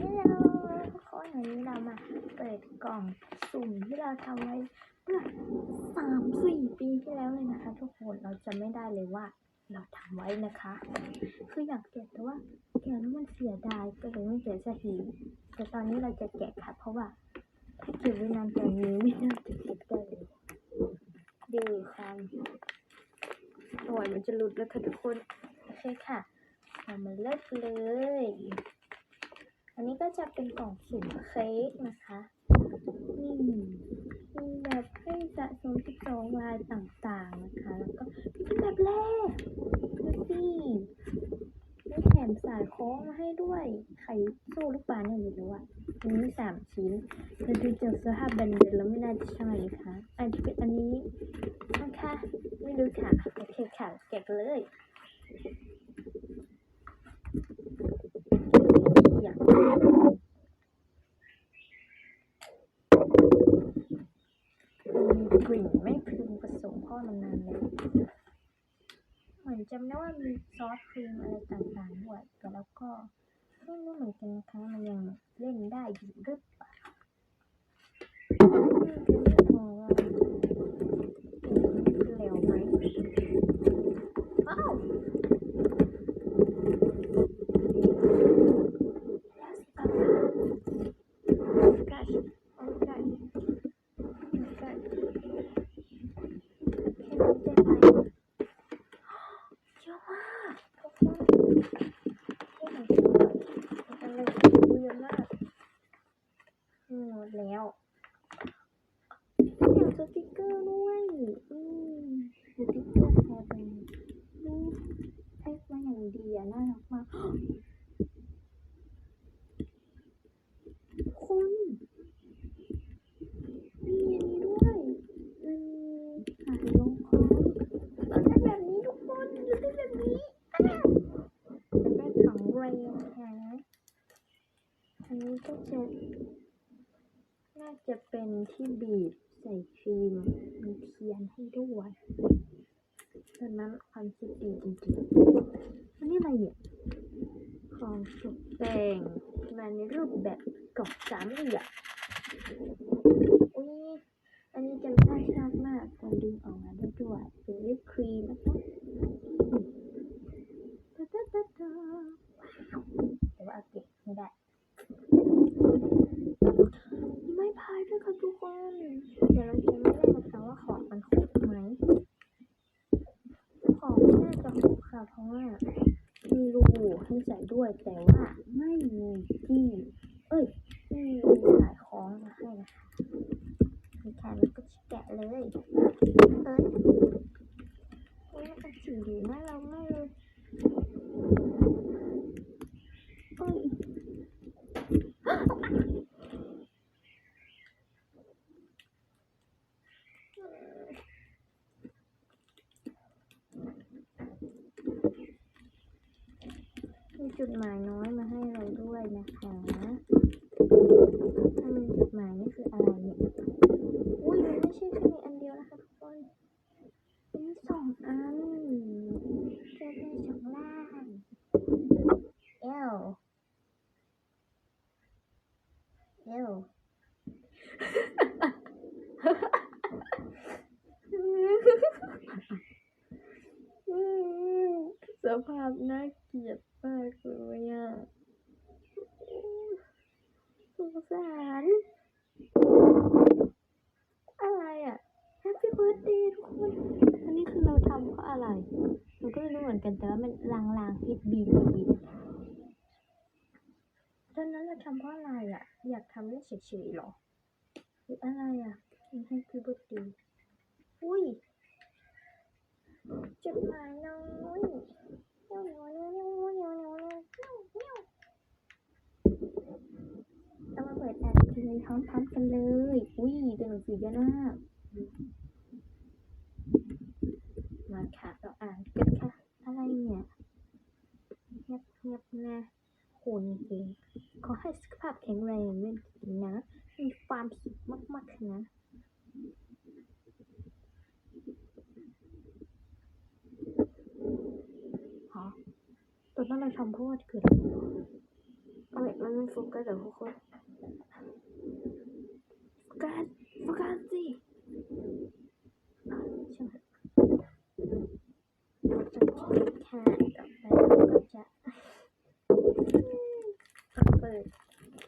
ฮัลโหลทุกคนวันนี้เรามาเปิดกล่องสุ่มที่เราทำไว้เมื่อสามสี่ปีที่แล้วเลยนะคะ ทุกคนเราจะไม่ได้เลยว่า เราทำไว้นะคะ คืออยากแกะแต่ว่าแกะแล้วมันเสียดายก็เลยไม่แกะสักทีแต่ตอนนี้เราจะแกะค่ะเพราะว่าถ้าเก็บไว้นานกว่านี้ไม่น่าจะเก็บได้เลยดูความโอ้ยมันจะหลุดแล้วค่ะทุกคนโอเคค่ะเรามาเริ่มเลย จะเป็นกล่องสุ่มเค้กนะคะนี่มีแบบให้สะสม12ลายต่างๆนะคะ แล้วก็เป็นแบบแรกดูสิมีแถมสายโค้งมาให้ด้วย ไข่สู้ลูกปลาเนี่ยอยู่ด้วอันนี้สามชิ้นแต่ดูจากสภาพแบนๆแล้วไม่น่าจะใช่ค่ะอาจจะเป็นอันนี้นะคะไม่รู้ค่ะโอเคค่ะแกะเลยอยากมี กลิ่นไม่พึงประสงค์พ่อนานๆเลยเหมือนจำได้ว่ามีซอสครีมอะไรต่างๆด้วยแต่แล้วก็ไม่รู้เหมือนกันนะคะมันยังเล่นได้อยู่หรือเปล่าอืมจะไม่พอว่าเร็วไหมอ้าว Gosh. Oh gosh. Oh gosh. เยอะมากทุกคนอะไรเยอะมากหมดแล้วอยากสติกเกอร์ด้วยอืมสติกเกอร์แทนเป็นรูปแพ็คมาอย่างดีอะน่ารักมาก คุณมีอันนี้ด้วยอืมสายรองคอเราได้แบบนี้ทุกคนเราได้แบบนี้อะจะได้ของแรงค่ะอันนี้ก็จะ น่าจะเป็นที่บีบใส่ครีม มีเทียนให้ด้วยตอนนั้นความคิดดีจริง ๆอันนี้อะไรเนี่ยของตกแต่งมาในรูปแบบกล่องสามเหลี่ยมอุ้ยอันนี้จำได้ชอบมากการดึงออกมาได้ด้วยเป็นวิปครีมนะคะตาตาตาตาแต่ว่าเอาเก็บไม่ได้มีไม้พายด้วยค่ะทุกคนเดี๋ยวเราจะไม่ได้นะคะว่าของมันครบไหมของน่าจะครบค่ะเพราะว่า รูให้ใส่ด้วย แต่ว่าไม่มีที่ เอ้ยไม่มีสายคล้องมาให้นะคะมีแค่นี้ก็จะแกะเลย เอ้ยโอ้ยอันสีดีน่ารักมากเลยเอ้ยมี จุดหมายน้อยมาให้เราด้วยนะคะถ้ามีจุดหมายนี่คืออะไรเนี่ย อุ้ยมันไม่ใช่แค่มีอันเดียวนะคะทุกคนมีสองอันจะเป็นสองล่างเอลเอลสภาพน่า เกลียดมากเลยอะสงสารอะไรอะ Happy birthday ทุกคน อันนี้คือเราทำเพราะอะไรเราก็ไม่รู้เหมือนกันแต่ว่ามันลางๆ H B B ตอนนั้นเราทำเพราะอะไรอะ อยากทำเล่นเฉยๆหรอหรืออะไรอะ Happy birthday อุ้ยจดหมาย หนังสือเยอะมากมาค่ะเราอ่านกันค่ะ อะไรเนี่ยเงียบเงียบนะคุณเองขอให้สุขภาพแข็งแรงเล่นกินนะมีความสุขมากๆนะฮะตอนนั้นเราทำเพราะว่าเกิดอะไรมันไม่โฟกัสเหรอทุกคนโฟกัสโฟกัสสิอะช่างเถอะโอเคค่ะต่อไปเราก็จะเปิด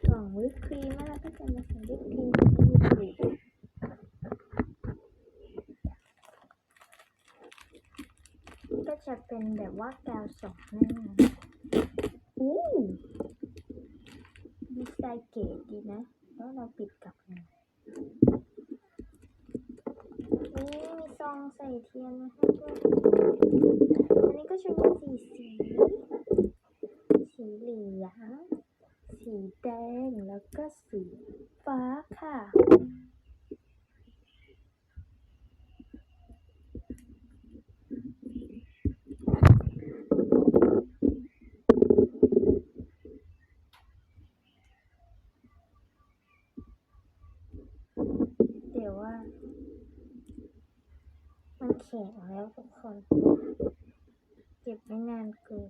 กล่องวิปครีมแล้วเราก็จะมาใส่วิปครีมที่ถูกก็ จะเป็นแบบว่าแกวสองหน้าอู้ดีไซน์เก๋ดีนะ แล้วเราปิดกลับมานี่มีซองใส่เทียนมาให้ด้วยอันนี้ก็จะมีสีสี สีเหลือง สีแดง แล้วก็สีฟ้าค่ะ เดี๋ยวว่า มันแข็งแล้วทุกคน เก็บไม่นานเกิน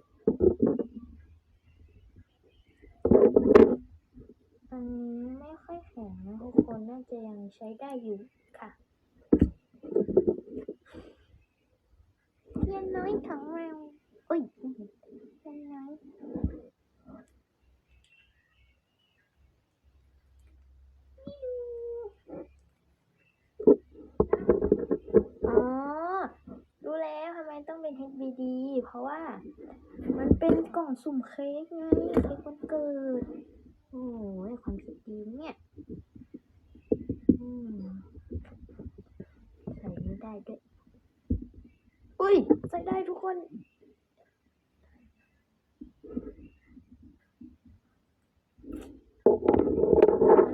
อันนี้ไม่ค่อยแข็งนะทุกคนน่าจะยังใช้ได้อยู่ค่ะเทียนน้อยของเราอุ้ยเทียนน้อยอ๋อ รู้ แล้วทำไมต้องเป็น HBD เพราะว่า มันเป็นกล่องสุ่มเค้กไง เค้กวันเกิด โอ้ยความคิดดีเนี่ยใส่ไม่ได้ด้วย อุ้ย ใส่ได้ทุกคน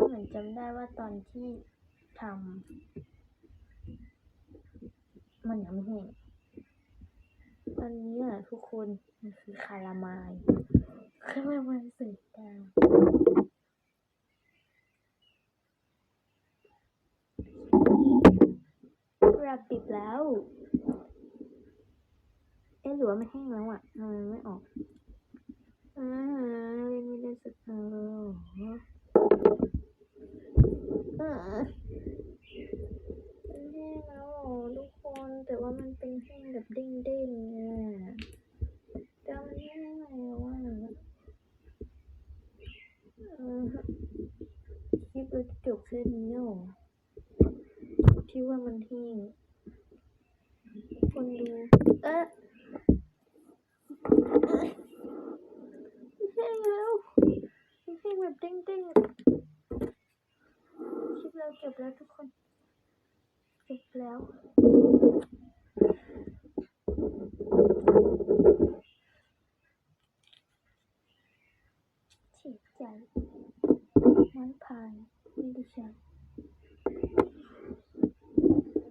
เหมือนจำได้ว่าตอนที่ทำมันยังไม่แห้ง อันนี้อะทุกคนมันคือคาราไมายคาราไมายใส่ดาวเราปิดแล้ว เอ๊ะหรือว่าไม่แห้งแล้วอะทำไมไม่ออกอ่าเล่นไม่ได้สักครั้งเลยเออ่ามันแห้งแล้วทุกค แต่ว่ามันเป็นแห้งแบบเด้งๆอะแต่มันแห้งแล้วอะคลิปเราจะจบแค่นี้หรอที่ว่ามันแห้งคนดู เอ๊ะแห้งแล้วแห้งแบบเด้งๆคลิปเราจบแล้วทุกคนจบแล้ว ฉีดใจมันผ่านไม่ได้ใช้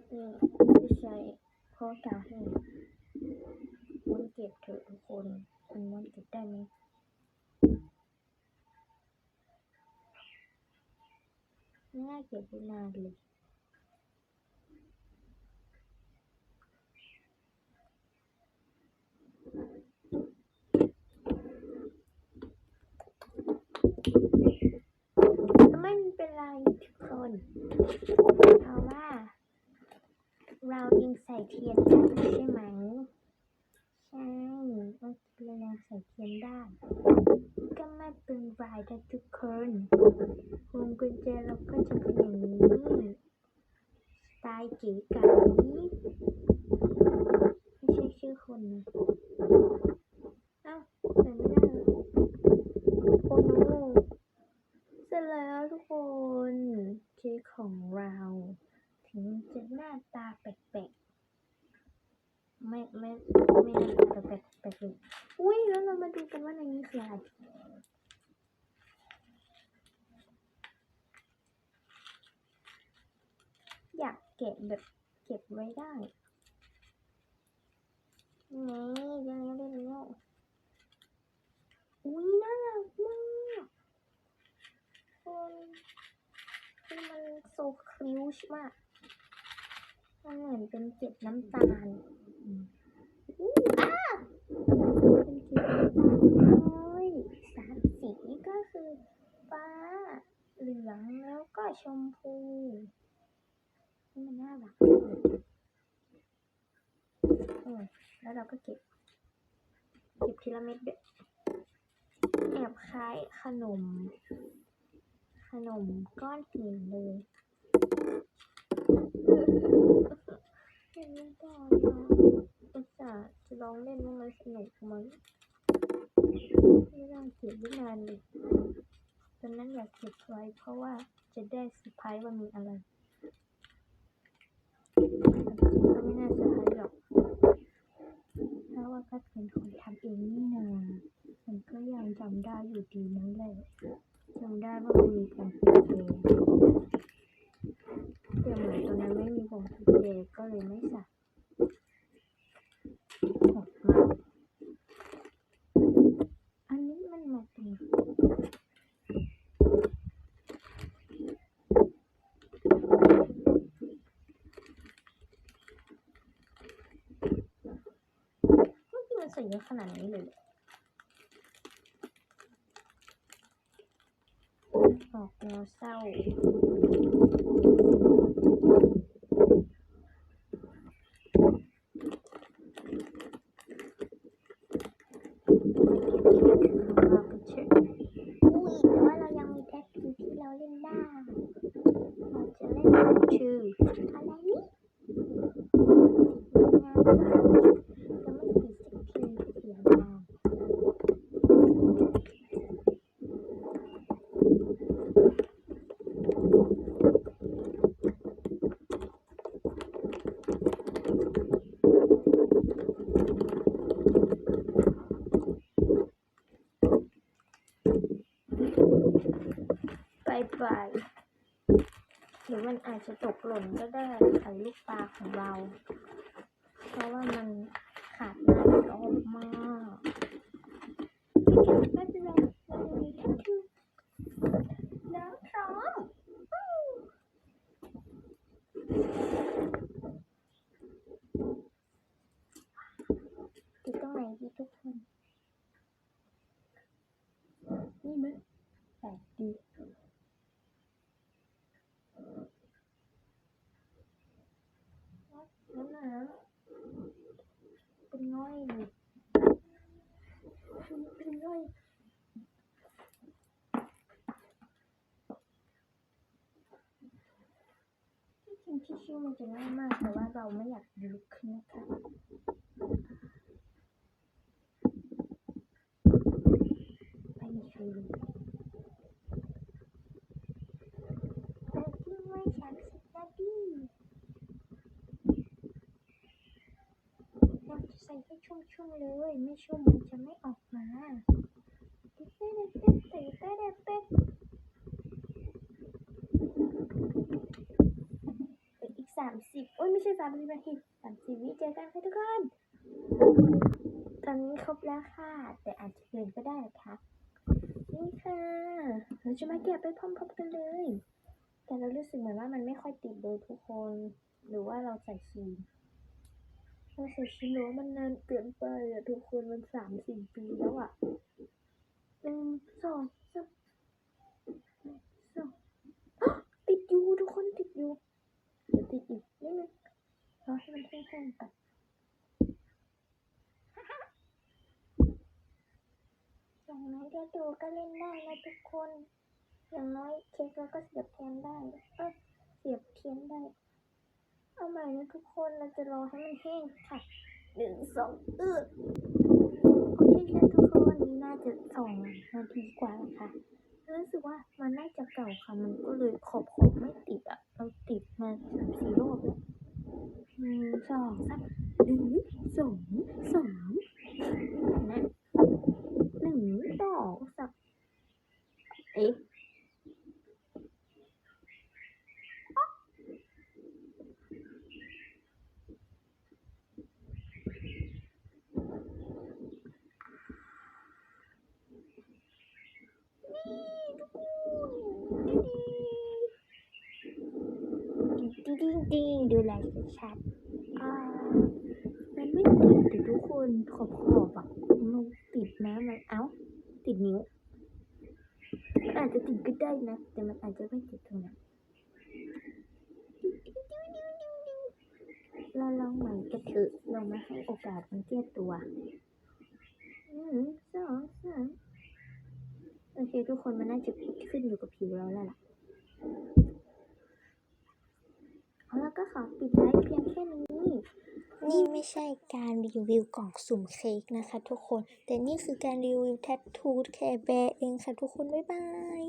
เออไม่ได้ใช้เพราะกาวแห้มันเก็บเถอะทุกคนมันมันเก็บได้ไหมน่าเก็บไว้นานเลย ไม่เป็นไรทุกคน เพราะว่า เรายังใส่เทียนได้ใช่ไหม ใช่เมื่อกี้เรายังใส่เทียนได้ ก็ไม่เป็นไรนะทุกคนพวงกุญแจเราก็จะเป็นอย่างนี้สไตล์เก๋ไก๋ไม่ใช่ชื่อคนนะอ้าใส่ไม่ได้เหรอโอ้โหเสร็จแล้วทุกคน เค้กของเรา ถึงจะหน้าตาแปลกๆไม่ไม่ไม่หน้าตาแปลกๆแปลกเลยอุ้ยแล้วเรามาดูกันว่าในนี้คืออะไรอยากเก็บแบบเก็บไว้ได้นี่ยังไม่ได้แล้วอุ้ยน่ารักมากคนคือ มันโซคริวช์มากมันเหมือนเป็นเกล็ดน้ำตาลอืมอู้อ้าเป็นเกล็ดน้ำตาลสามสีก็คือฟ้า เหลืองแล้วก็ชมพูนี่มันน่ารักเลยเออแล้วเราก็เก็บ เก็บทีละเม็ดด้วยแอบคล้ายขนม ขนมก้อนหินเลย เห็นไม่ได้นะอุตส่าห์จะลองเล่นว่ามันสนุกไหมไม่ได้เก็บไม่นานเลยตอนนั้นอยากเก็บไว้เพราะว่าจะได้เซอร์ไพรส์ว่ามีอะไรก็ไม่น่าเซอร์ไพร์หรอกเพราะว่าก็เป็นคนทำเองนี่นามันก็ยังจำได้อยู่ดีนั่นแหละจำได้ว่ามันมีกุญแจแต่เหมือนแจก็เลย ไม่ใส่ออกมาอันนี้มันมาตรงไม่คิดมันใส่เยอะขนา ดนี้เลยเหรอออกแนวเศร้า อุ้ยแต่ว่าเรายังมีแท็กทีที่เราเล่นได้ เราจะเล่นชื่ออะไรนี่งานจะไม่ติดสักทีเสียดายบายบายหรื อาจจะตกหล่นก็ได้ค่ะลูกปลาของเรา เพราะว่ามันขาดน้ำรอบมากไม่เป็นไรเรามีแค่คือน้ำพร้อมอู้ติดตรงไหนดีทุกคน นี่มั้ยแปลกดีแล้วนะ เป็นง่อยเลยเป็นง่อยที่จริงที่ชื่อมันจะง่ายมากแต่ว่าเราไม่อยากลุกขึ้นนะคะไปมีใครรู้แต่ที่ไม่สามสิบนาทีเราจะใส่ให้ ชุ่มๆเลย ไม่ชุ่มมันจะไม่ออกมาเต้เต้เต้เต้เต้เต้เต้อีกสามสิบโอ้ยไม่ใช่สามสิบนาทีสามสิบวิเจอกันค่ะทุกคนตอนนี้ครบแล้วค่ะ แต่อาจจะเกินก็ได้นะคะนี่ค่ะเราจะมาแกะไปพร้อมๆกันเลย แต่เรารู้สึกเหมือนว่ามันไม่ค่อยติดเลยทุกคน หรือว่าเราใส่ครีม เราใส่ครีมหรือว่ามันนานเกินไปอะทุกคนมันสามสี่ปีแล้วอะหนึ่งสองสามสองติดอยู่ทุกคนติดอยู่เดี๋ยวติดอีกนิดนึงรอให้มันแห้งๆก่อนอย่างน้อยเดี๋ยวดูก็เล่นได้นะทุกคน อย่างน้อยเค้กเราก็เสียบเทียนได้ เอ้ยเสียบเทียนได้ เอาใหม่นะทุกคนเราจะรอให้มันแห้งค่ะหนึ่งสองเออโอเคค่ะทุกคนนี้น่าจะสองนาทีกว่าแล้วค่ะรู้สึกว่ามันน่าจะเก่าค่ะมันก็เลยขอบขอบไม่ติดอะ เราติดมาสามสี่รอบแล้วหนึ่งสองสามหนึ่งสองสามนะหนึ่งสองสามเอ๊ะ ดิ้งดิ้งดิ้งดูแลชัดๆอ่ามันไม่ติดแต่ทุกคนขอบขอบอะมันติดนะมันเอ้า ติดนิ้วอาจจะติดก็ได้นะ แต่มันอาจจะไม่ติดตรงนั้นเราลองใหม่กันเถอะเรามาให้โอกาสมันแก้ตัวหนึ่งสองสามโอเค ทุกคนมันน่าจะขึ้นอยู่กับผิวเราแล้วล่ะ แล้วก็ขอปิดไลฟ์เพียงแค่นี้ นี่ไม่ใช่การรีวิวกล่องสุ่มเค้กนะคะทุกคน แต่นี่คือการรีวิวแทททูแคร์แบร์เองค่ะทุกคน บ๊ายบาย